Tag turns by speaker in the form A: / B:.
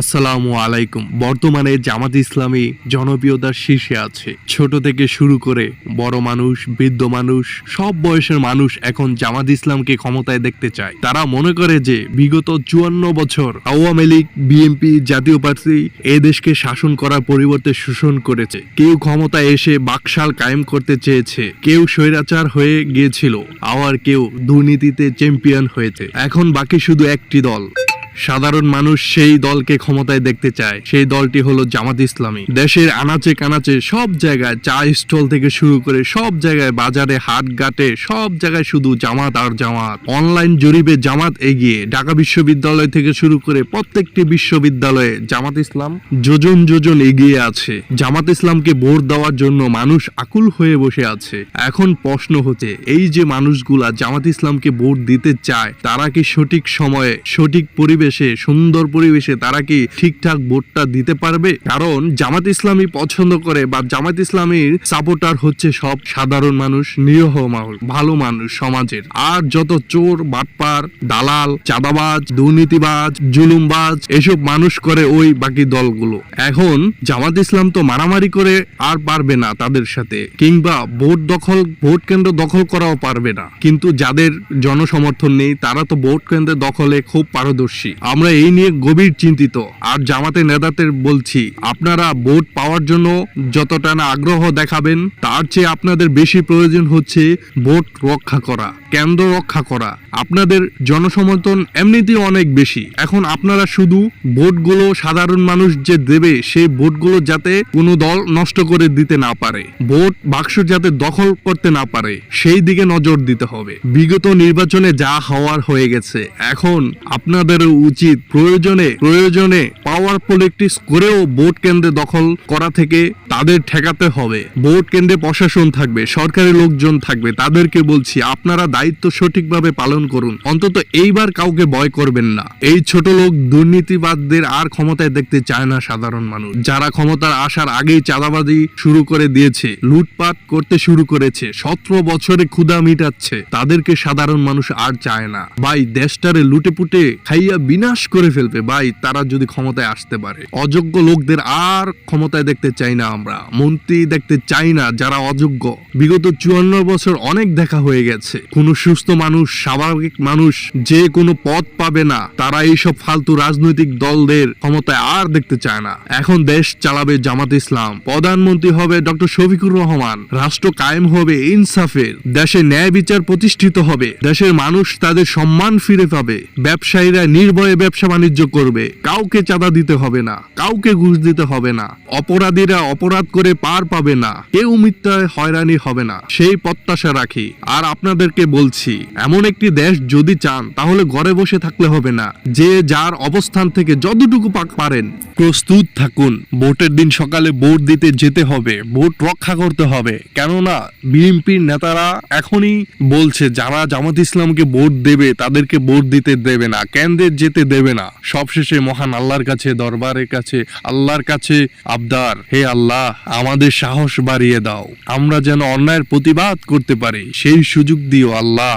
A: আসসালামু আলাইকুম। বর্তমানে জামাত ইসলামী জনপ্রিয়তার শীর্ষে আছে। ছোট থেকে শুরু করে বড় মানুষ, বৃদ্ধ মানুষ, সব বয়সের মানুষ এখন জামাত ইসলামকে ক্ষমতায় দেখতে চায়। তারা মনে করে যে বিগত চুয়ান্ন বছর আওয়ামী লীগ, বিএনপি জাতীয় পার্টি এ দেশকে শাসন করার পরিবর্তে শোষণ করেছে। কেউ ক্ষমতায় এসে বাকশাল কায়েম করতে চেয়েছে। কেউ স্বৈরাচার হয়ে গিয়েছিল। আবার কেউ দুর্নীতিতে চ্যাম্পিয়ন হয়েছে। এখন বাকি শুধু একটি দল। সাধারণ মানুষ সেই দলকে ক্ষমতায় দেখতে চায়। সেই দলটি হলো জামাত ইসলামী। দেশের আনাচে কানাচে সব জায়গায় চা স্টল থেকে শুরু করে সব জায়গায় বাজারে হাট ঘাটে সব জায়গায় শুধু জামাত আর জামাত। অনলাইন জরিপে জামাত এগিয়ে ঢাকা বিশ্ববিদ্যালয় থেকে শুরু করে প্রত্যেকটি বিশ্ববিদ্যালয়ে জামাত ইসলাম যোজন যোজন এগিয়ে আছে। জামাত ইসলামকে ভোট দেওয়ার জন্য মানুষ আকুল হয়ে বসে আছে। এখন প্রশ্ন হচ্ছে, এই যে মানুষগুলা জামাত ইসলামকে ভোট দিতে চায়, তারা কি সঠিক সময়ে সঠিক পরিবেশে সুন্দর পরিবেশে তারা কি ঠিকঠাক ভোটটা দিতে পারবে? কারণ জামাত ইসলামী পছন্দ করে বা জামাত ইসলামীর সাপোর্টার হচ্ছে সব সাধারণ মানুষ, নিরহ মানুষ, ভালো মানুষ সমাজের। আর যত চোর, বাটপার, দালাল, চাঁদাবাজ, দুর্নীতিবাজ, জুলুমবাজ, এসব মানুষ করে ওই বাকি দলগুলো। এখন জামাত ইসলাম তো মারামারি করে আর পারবে না তাদের সাথে, কিংবা ভোট দখল, ভোট কেন্দ্র দখল করাও পারবে না। কিন্তু যাদের জনসমর্থন নেই, তারা তো ভোট কেন্দ্রের দখলে খুব পারদর্শী। আমরা এই নিয়ে গভীর চিন্তিত। আর জামাতে নেতাদের বলছি, আপনারা ভোট পাওয়ার জন্য যতটা না আগ্রহ দেখাবেন, তার চেয়ে আপনাদের বেশি প্রয়োজন হচ্ছে ভোট রক্ষা করা। কেন্দ্র রক্ষা করা। আপনাদের জনসমর্থন এমনিতেই অনেক বেশি। এখন আপনারা শুধু ভোটগুলো সাধারণ মানুষ যে দেবে, সেই ভোটগুলো যাতে কোনো দল নষ্ট করে দিতে না পারে। ভোট বাক্স যাতে দখল করতে না পারে, সেই দিকে নজর দিতে হবে। বিগত নির্বাচনে যা হওয়ার হয়ে গেছে, এখন আপনাদের উচিত প্রয়োজনে প্রয়োজনে পাওয়ার পলিটিক্স করেও ভোট কেন্দ্রে দখল করা থেকে তাদের ঠেকাতে হবে। ভোট কেন্দ্রে প্রশাসন থাকবে, সরকারি লোকজন থাকবে, তাদেরকে বলছি, আপনারা দায়িত্ব সঠিকভাবে পালন করুন। অন্তত এইবার কাউকে ভয় করবেন না। এই ছোট লোক দুর্নীতিবাদদের আর ক্ষমতায় দেখতে চায় না সাধারণ মানুষ। যারা ক্ষমতার আসার আগেই চাঁদাবাজি শুরু করে দিয়েছে, লুটপাট করতে শুরু করেছে, সতেরো বছরে ক্ষুধা মিটাচ্ছে, তাদেরকে সাধারণ মানুষ আর চায় না। ভাই, দেশটারে লুটে পুটে খাইয়া বিনাশ করে ফেলবে। ভাই, তারা যদি ক্ষমতায় আসতে পারে। অযোগ্য লোকদের আর ক্ষমতায় দেখতে চাই না আমরা। মন্ত্রী দেখতে চাই না যারা অযোগ্য। বিগত চুয়ান্ন বছর অনেক দেখা হয়ে গেছে। কোন সুস্থ মানুষ, স্বাভাবিক মানুষ যে কোনো পথ পাবে না। তারা এইসব ফালতু রাজনৈতিক দলদের ক্ষমতায় আর দেখতে চায় না। এখন দেশ চালাবে জামাত ইসলাম। প্রধানমন্ত্রী হবে ডক্টর শফিকুর রহমান। রাষ্ট্র কায়েম হবে ইনসাফের। দেশে ন্যায় বিচার প্রতিষ্ঠিত হবে। দেশের মানুষ তাদের সম্মান ফিরে পাবে। ব্যবসায়ীরা নির্ভয়ে ব্যবসা বাণিজ্য করবে। কাউকে চাঁদা দিতে হবে না। কাউকে ঘুষ দিতে হবে না। অপরাধীরা অপরাধ করে পার পাবে না। কেউ মিথ্যায় হয়রানি হবে না। সেই প্রত্যাশা রাখি। আর আপনাদেরকে বলছি, এমন একটি দেশ যদি চান, তাহলে ঘরে বসে থাকলে হবে না। যে যার অবস্থান থেকে যতটুকু পাক- পারেন, প্রস্তুত থাকুন। ভোটের দিন সকালে ভোট দিতে যেতে হবে, ভোট রক্ষা করতে হবে। কেননা, বিএনপির নেতারা এখনই বলছে, যারা জামাত ইসলামকে ভোট দেবে, তাদেরকে ভোট দিতে দেবে না, কেন্দ্রে যেতে দেবে না। সবশেষে মহান আল্লাহর কাছে, দরবারের কাছে, আল্লাহর কাছে আবদার, হে আল্লাহ, আমাদের সাহস বাড়িয়ে দাও। আমরা যেন অন্যায়ের প্রতিবাদ করতে পারি, সেই সুযোগ দিও আল্লাহ